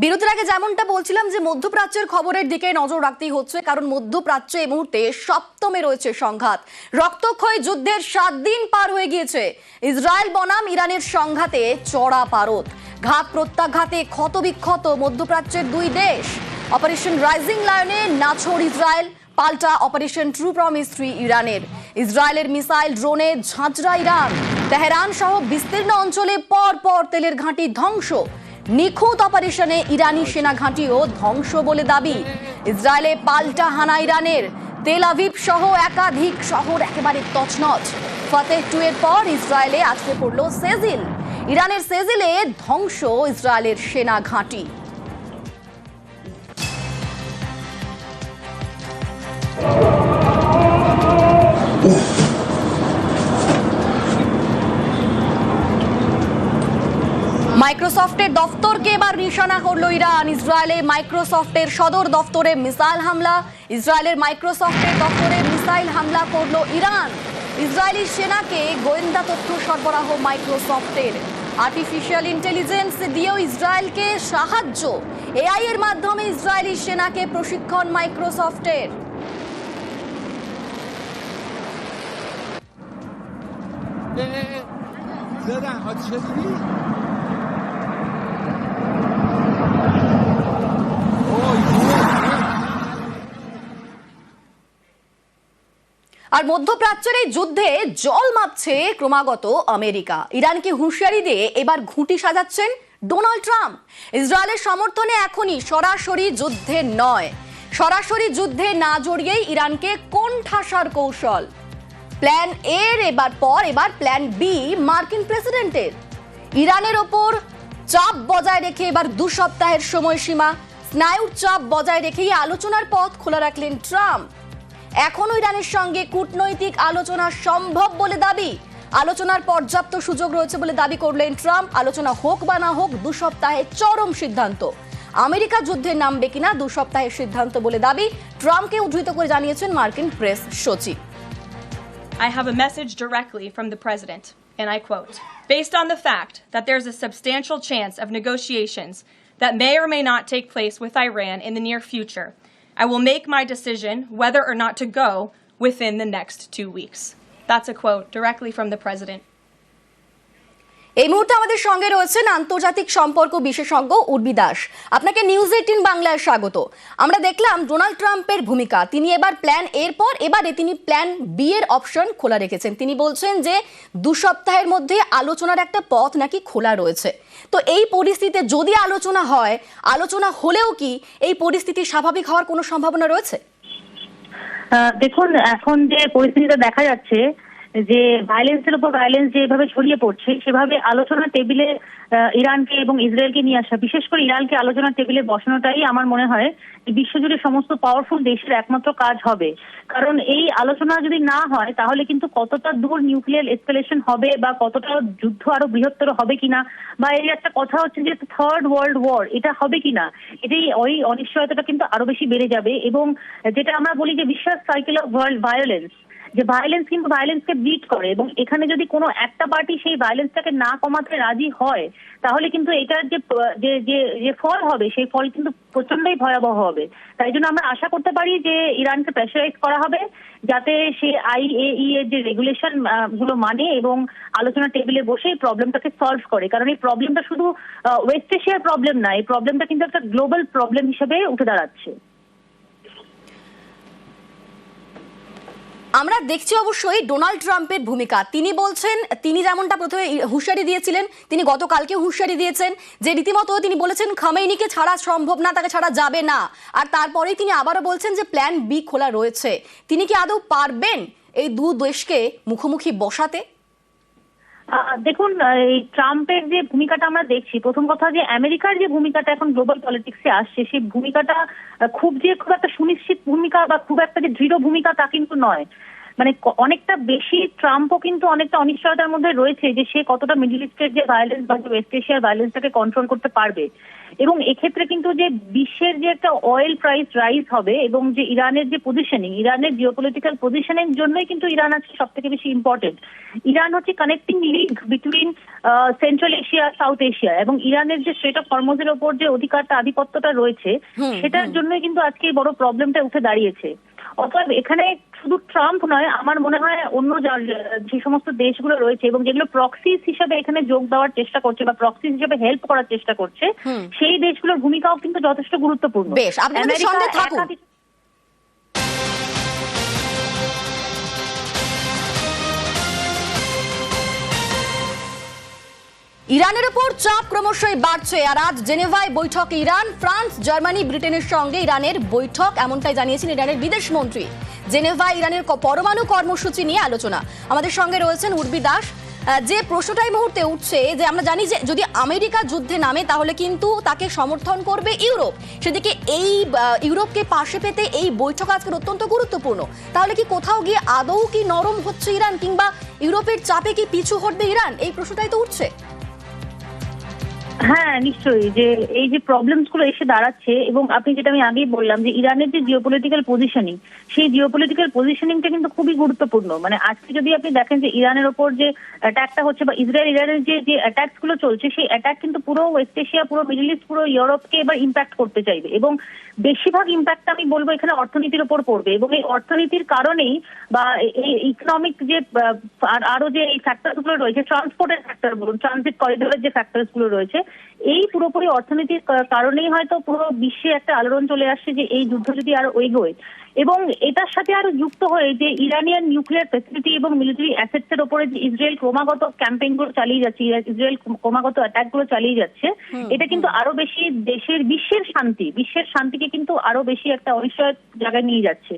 বিরতির আগে যেমনটা বলছিলাম যে মধ্যপ্রাচ্যের খবরের দিকে নজর রাখতেই হচ্ছে, কারণ মধ্যপ্রাচ্য এই মুহূর্তে সপ্তমে রয়েছে সংঘাত। রক্তক্ষয় যুদ্ধের সাত দিন পার হয়ে গিয়েছে। ইসরায়েল বনাম ইরানের সংঘাতে চড়া পারদ। ঘাত প্রত্যাঘাতে ক্ষতবিক্ষত মধ্যপ্রাচ্যের দুই দেশ। অপারেশন রাইজিং লায়নে নাছোড় ইসরায়েল, পাল্টা অপারেশন ট্রু প্রমিস ইরানের। ইসরায়েলের মিসাইল ড্রোনে ঝাঁঝরা ইরান। তেহরান সহ বিস্তীর্ণ অঞ্চলে পর পর তেলের ঘাঁটি ধ্বংস। নিখুঁত অপারেশনে ইরানি সেনা ঘাঁটিও ধ্বংস বলে দাবি। ইসরায়েলে পাল্টা হানা ইরানের। তেল আভিব সহ একাধিক শহর একেবারে তছনছ। ফতেহ টু এর পর ইসরায়েলে আটকে পড়ল সেজিল। ইরানের সেজিলে ধ্বংস ইসরায়েলের সেনা ঘাঁটি মাইক্রোসফটের দফতরকে এবার নিশানা করল ইরান। ইসরায়েলে মাইক্রোসফটের সদর দফতরে মিসাইল হামলা, ইসরায়েলের মাইক্রোসফটের দফতরে মিসাইল হামলা করল ইরান। ইসরায়েলি সেনাকে গোয়েন্দা তথ্য সরবরাহ মাইক্রোসফটের। আর্টিফিশিয়াল ইন্টেলিজেন্স দিয়েও ইসরায়েলকে সাহায্য। এআই এর মাধ্যমে ইসরায়েলি সেনাকে প্রশিক্ষণ মাইক্রোসফটের। اه আর মধ্যপ্রাচ্যের এই যুদ্ধে জল মাপছে ক্রমাগত আমেরিকা। ইরানকে হুঁশিয়ারি দিয়ে এবার ঘুঁটি সাজাচ্ছেন ডোনাল্ড ট্রাম্প। ইসরায়েলের সমর্থনে এখনই সরাসরি যুদ্ধে নয়। সরাসরি যুদ্ধে না জড়িয়েই ইরানকে কোন ঠাসার কৌশল? প্ল্যান এর এবার পর, এবার প্ল্যান বি মার্কিন প্রেসিডেন্টের। ইরানের ওপর চাপ বজায় রেখে এবার দু সপ্তাহের সময়সীমা। স্নায়ুর চাপ বজায় রেখেই আলোচনার পথ খোলা রাখলেন ট্রাম্প। এখনও ইরানের সঙ্গে কূটনৈতিক আলোচনা সম্ভব বলে দাবি আলোচনার পর্যাপ্ত সুযোগ রয়েছে বলে দাবি করলেন ট্রাম্প আলোচনা হোক বা না হোক দু সপ্তাহে চরম সিদ্ধান্ত আমেরিকা যুদ্ধে নামবে কিনা দু সপ্তাহের সিদ্ধান্ত বলে দাবি ট্রাম্পকে উদ্ধৃত করে জানিয়েছেন মার্কিন প্রেস সচিব I have a message directly from the President, and I quote Based on the fact that there's a substantial chance of negotiations that may or may not take place with Iran in the near future, I will make my decision whether or not to go within the next two weeks. That's a quote directly from the President. এই মুহূর্তে আমাদের সঙ্গে রয়েছেন আন্তর্জাতিক সম্পর্ক বিশেষজ্ঞ উর্বি দাস। আপনাকে news eighteen বাংলায় স্বাগত। আমরা দেখলাম ডোনাল্ড ট্রাম্পের ভূমিকা। তিনি এবার প্ল্যান এর পর এবারে তিনি প্ল্যান বি এর অপশন খোলা রেখেছেন। তিনি বলছেন যে, দু সপ্তাহের মধ্যে আলোচনার একটা পথ নাকি খোলা রয়েছে। তো এই পরিস্থিতিতে যদি আলোচনা হয়, আলোচনা হলেও কি এই পরিস্থিতি স্বাভাবিক হওয়ার কোনো সম্ভাবনা রয়েছে? দেখুন, এখন যে পরিস্থিতিটা দেখা যাচ্ছে যে ভায়োলেন্সের উপর ভায়োলেন্স যেভাবে ছড়িয়ে পড়ছে, সেভাবে আলোচনা টেবিলে ইরানকে এবং ইসরায়েলকে নিয়ে আসা, বিশেষ করে ইরানকে আলোচনা টেবিলে বসানোটাই আমার মনে হয় বিশ্বজুড়ে সমস্ত পাওয়ারফুল দেশের একমাত্র কাজ হবে। কারণ এই আলোচনা যদি না হয়, তাহলে কিন্তু কতটা দূর নিউক্লিয়ার এসকালেশন হবে বা কতটা যুদ্ধ আরও বৃহত্তর হবে কিনা? বা এই একটা কথা হচ্ছে যে থার্ড ওয়ার্ল্ড ওয়ার এটা হবে কিনা? এটাই ওই অনিশ্চয়তাটা কিন্তু আরও বেশি বেড়ে যাবে এবং যেটা আমরা বলি যে বিশ্বাস সাইকেল অফ ওয়ার্ল্ড ভায়োলেন্স যে ভায়োলেন্স কিন্তু ভায়োলেন্সকে বিট করে এবং এখানে যদি কোনো একটা পার্টি সেই ভায়োলেন্সটাকে না কমাতে রাজি হয়, তাহলে কিন্তু এটার যে যে যে ফল হবে, সেই ফল কিন্তু প্রচন্ডই ভয়াবহ হবে। তাই জন্য আমরা আশা করতে পারি যে ইরানকে প্রেশারাইজ করা হবে যাতে সে আইএই এর যে রেগুলেশনগুলো মানে এবং আলোচনা টেবিলে বসে এই প্রবলেমটাকে সলভ করে। কারণ এই প্রবলেমটা শুধু ওয়েস্ট এশিয়ার প্রবলেম না, এই প্রবলেমটা কিন্তু একটা গ্লোবাল প্রবলেম হিসেবে উঠে দাঁড়াচ্ছে। আমরা দেখছি অবশ্যই ডোনাল্ড ট্রাম্পের ভূমিকা। তিনি বলছেন, তিনি যেমনটা প্রথমে হুঁশিয়ারি দিয়েছিলেন, তিনি গতকালকে হুঁশিয়ারি দিয়েছেন যে রীতিমতো তিনি বলেছেন, খামেইনিকে ছাড়া সম্ভব না, তাকে ছাড়া যাবে না। আর তারপরেই তিনি আবারও বলছেন যে প্ল্যান বি খোলা রয়েছে। তিনি কি আদৌ পারবেন এই দু দেশকে মুখোমুখি বসাতে? দেখুন এই ট্রাম্পের যে ভূমিকাটা আমরা দেখছি, প্রথম কথা যে আমেরিকার যে ভূমিকাটা এখন গ্লোবাল পলিটিক্সে আসছে, সেই ভূমিকাটা খুব যে খুব একটা সুনিশ্চিত ভূমিকা বা খুব একটা যে দৃঢ় ভূমিকা তা কিন্তু নয়। মানে অনেকটা বেশি ট্রাম্পও কিন্তু অনেকটা অনিশ্চয়তার মধ্যে রয়েছে যে সে কতটা মিডল ইস্টের যে ভায়োলেন্স বা ওয়েস্ট এশিয়ার ভায়োলেন্সটাকে কন্ট্রোল করতে পারবে। এবং এক্ষেত্রে কিন্তু যে বিশ্বের যে একটা অয়েল প্রাইস রাইজ হবে এবং যে ইরানের যে পজিশনিং ইরানের জিওপলিটিক্যাল পজিশনের জন্যই কিন্তু ইরান আজকে সব থেকে বেশি ইম্পর্টেন্ট ইরান হচ্ছে connecting link between central Asia south Asia এবং ইরানের যে স্ট্রেট অফ হরমোজের ওপর যে অধিকারটা আধিপত্যটা রয়েছে সেটার জন্যই কিন্তু আজকে বড় প্রবলেমটা উঠে দাঁড়িয়েছে। অতএব এখানে শুধু ট্রাম্প নয় আমার মনে হয় অন্য যা- সমস্ত দেশগুলো রয়েছে এবং যেগুলো প্রক্সিস হিসাবে এখানে যোগ দেওয়ার চেষ্টা করছে বা প্রক্সিস হিসাবে হেল্প করার চেষ্টা করছে সেই দেশগুলোর ভূমিকাও কিন্তু যথেষ্ট গুরুত্বপূর্ণ বেশ, সঙ্গে থাকুন। ইরানের উপর চাপ ক্রমশই বাড়ছে আর আজ জেনেভায় বৈঠক ইরান, ফ্রান্স, জার্মানি, ব্রিটেনের সঙ্গে ইরানের বৈঠক, এমনটাই জানিয়েছেন ইরানের বিদেশ মন্ত্রী। জেনেভায় ইরানের পরমাণু কর্মসূচি নিয়ে আলোচনা। আমাদের সঙ্গে রয়েছেন উর্বি দাস। যে প্রশ্নটাই মুহূর্তে উঠছে, যে আমরা জানি যে যদি আমেরিকা যুদ্ধে নামে, তাহলে কিন্তু তাকে সমর্থন করবে ইউরোপ। সেদিকে এই ইউরোপকে পাশে পেতে এই বৈঠক আজকের অত্যন্ত গুরুত্বপূর্ণ। তাহলে কি কোথাও গিয়ে আদৌ কি নরম হচ্ছে ইরান, কিংবা ইউরোপের চাপে কি পিছু হটবে ইরান? এই প্রশ্নটাই তো উঠছে। হ্যাঁ নিশ্চয়ই যে এই যে প্রবলেমসগুলো এসে দাঁড়াচ্ছে এবং আপনি যেটা আমি আগেই বললাম যে ইরানের যে জিওপলিটিক্যাল পজিশনিং সেই জিওপলিটিক্যাল পজিশনিংটা কিন্তু খুবই গুরুত্বপূর্ণ। মানে আজকে যদি আপনি দেখেন যে ইরানের ওপর যে অ্যাটাকটা হচ্ছে বা ইসরায়েল, ইরানের যে যে অ্যাটাকসগুলো চলছে, সেই অ্যাটাক কিন্তু পুরো ওয়েস্ট এশিয়া পুরো মিডল ইস্ট পুরো ইউরোপকে এবার ইম্প্যাক্ট করতে চাইবে। এবং বেশিরভাগ ইম্প্যাক্ট আমি বলব এখানে অর্থনীতির ওপর পড়বে। এবং এই অর্থনীতির কারণেই বা এই ইকোনমিক যে আর- যে এই ফ্যাক্টরগুলো রয়েছে ট্রান্সপোর্টের ফ্যাক্টর বলুন ট্রানজিট করিডোরের যে ফ্যাক্টরসগুলো রয়েছে, এই পুরোপুরি অর্থনীতির কারণেই হয়তো পুরো বিশ্বে একটা আলোড়ন চলে আসছে যে এই যুদ্ধ যদি আরও এগোয় এবং এটার সাথে আরও যুক্ত হয়ে যে ইরানিয়ান নিউক্লিয়ার ফেসিলিটি এবং মিলিটারি অ্যাসেটস এর উপরে যে ইসরায়েল ক্রমাগত ক্যাম্পেইনগুলো চালিয়ে যাচ্ছে ইসরায়েল ক্রমাগত অ্যাটাকগুলো চালিয়ে যাচ্ছে এটা কিন্তু আরও বেশি দেশের বিশ্বের শান্তি বিশ্বের শান্তিকে কিন্তু আরও বেশি একটা অনিশ্চয় জায়গায় নিয়ে যাচ্ছে।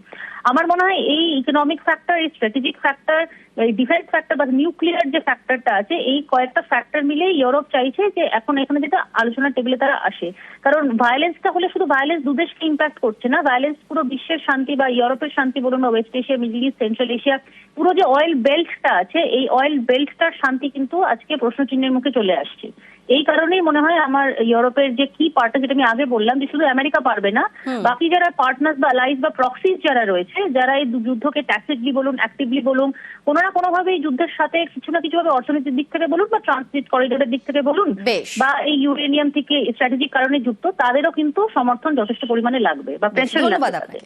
আমার মনে হয় এই ইকোনমিক ফ্যাক্টর এই স্ট্র্যাটেজিক ফ্যাক্টর এই ডিফেন্স ফ্যাক্টর বা নিউক্লিয়ার যে ফ্যাক্টরটা আছে, এই কয়েকটা ফ্যাক্টর মিলে ইউরোপ চাইছে যে এখন এখানে যেটা আলোচনার টেবিলে তারা আসে। কারণ ভায়োলেন্সটা হলে শুধু ভায়োলেন্স দু দেশকে ইম্প্যাক্ট করছে না। ভায়োলেন্স পুরো বিশ্বের শান্তি বা ইউরোপের শান্তি বলুন বা west Asia middle east central Asia পুরো যে অয়েল বেল্টটা আছে, এই অয়েল বেল্টটার শান্তি কিন্তু আজকে প্রশ্নচিহ্নের মুখে চলে আসছে। এই কারণেই মনে হয় আমার ইউরোপের যে কি পার্টনার যেটা আমি আগে বললাম যে শুধু আমেরিকা পারবে না বাকি যারা পার্টনার বা লাইস বা প্রক্সিস যারা রয়েছে যারা এই যুদ্ধকে ট্যাক্টিকলি বলুন অ্যাক্টিভলি বলুন কোনো না কোনো ভাবে এই যুদ্ধের সাথে কিছু না কিছু ভাবে অর্থনীতির দিক থেকে বলুন বা ট্রান্সজিট করিডোরের দিক থেকে বলুন বা এই ইউরেনিয়াম থেকে স্ট্র্যাটেজিক কারণে যুক্ত তাদেরও কিন্তু সমর্থন যথেষ্ট পরিমাণে লাগবে বা প্রেশার লাগবে।